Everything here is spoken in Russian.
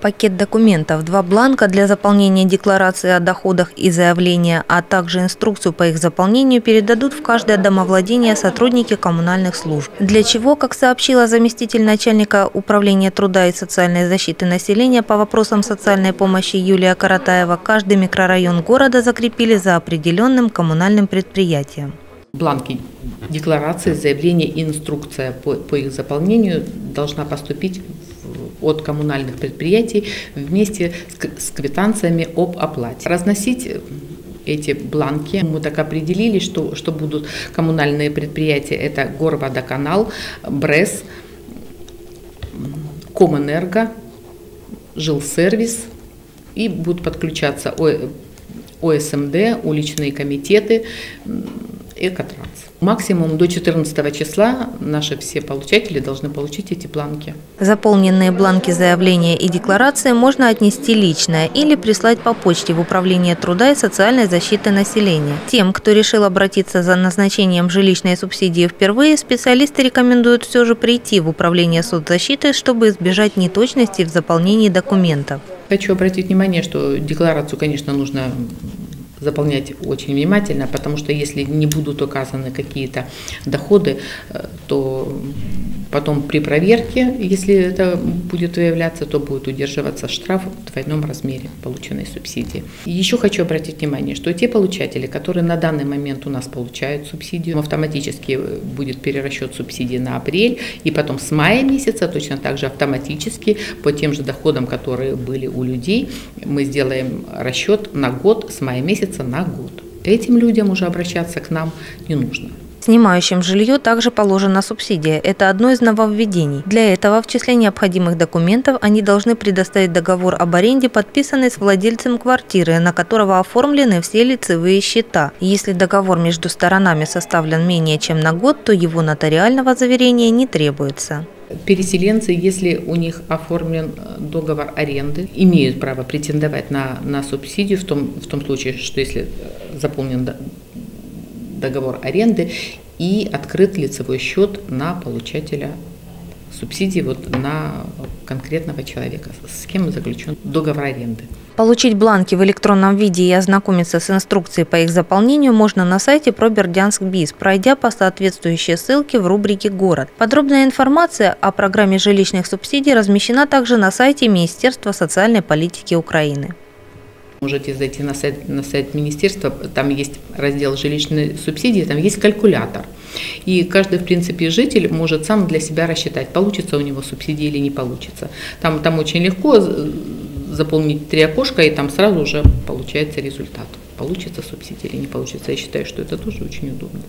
Пакет документов, два бланка для заполнения декларации о доходах и заявления, а также инструкцию по их заполнению передадут в каждое домовладение сотрудники коммунальных служб. Для чего, как сообщила заместитель начальника Управления труда и социальной защиты населения по вопросам социальной помощи Юлия Каратаева, каждый микрорайон города закрепили за определенным коммунальным предприятием. Бланки декларации, заявления и инструкция по, по их заполнению должна поступить от коммунальных предприятий вместе с квитанциями об оплате. Разносить эти бланки. Мы так определили, что, что будут коммунальные предприятия. Это Горводоканал, БРЭС, Комэнерго, Жилсервис. И будут подключаться ОСМД, уличные комитеты, Экотранс. Максимум до 14 числа наши все получатели должны получить эти бланки. Заполненные бланки заявления и декларации можно отнести лично или прислать по почте в Управление труда и социальной защиты населения. Тем, кто решил обратиться за назначением жилищной субсидии впервые, специалисты рекомендуют все же прийти в Управление соцзащиты, чтобы избежать неточностей в заполнении документов. Хочу обратить внимание, что декларацию, конечно, нужно заполнять очень внимательно, потому что если не будут указаны какие-то доходы, э, то потом при проверке, если это будет выявляться, то будет удерживаться штраф в двойном размере полученной субсидии. И еще хочу обратить внимание, что те получатели, которые на данный момент у нас получают субсидию, автоматически будет перерасчет субсидии на апрель, и потом с мая месяца точно так же автоматически по тем же доходам, которые были у людей, мы сделаем расчет на год с мая месяца на год. Этим людям уже обращаться к нам не нужно. Снимающим жилье также положена субсидия. Это одно из нововведений. Для этого в числе необходимых документов они должны предоставить договор об аренде, подписанный с владельцем квартиры, на которого оформлены все лицевые счета. Если договор между сторонами составлен менее чем на год, то его нотариального заверения не требуется. Переселенцы, если у них оформлен э, договор аренды, имеют право претендовать на, на субсидию в том, в том случае, что если э, заполнен договор аренды и открыт лицевой счет на получателя субсидии вот на конкретного человека, с кем заключен договор аренды. Получить бланки в электронном виде и ознакомиться с инструкцией по их заполнению можно на сайте Пробердянск Биз, пройдя по соответствующей ссылке в рубрике «Город». Подробная информация о программе жилищных субсидий размещена также на сайте Министерства социальной политики Украины. Можете зайти на сайт, на сайт министерства, там есть раздел жилищные субсидии, там есть калькулятор. И каждый, в принципе, житель может сам для себя рассчитать, получится у него субсидия или не получится. Там, там очень легко заполнить три окошка, и там сразу уже получается результат. Получится субсидия или не получится. Я считаю, что это тоже очень удобно.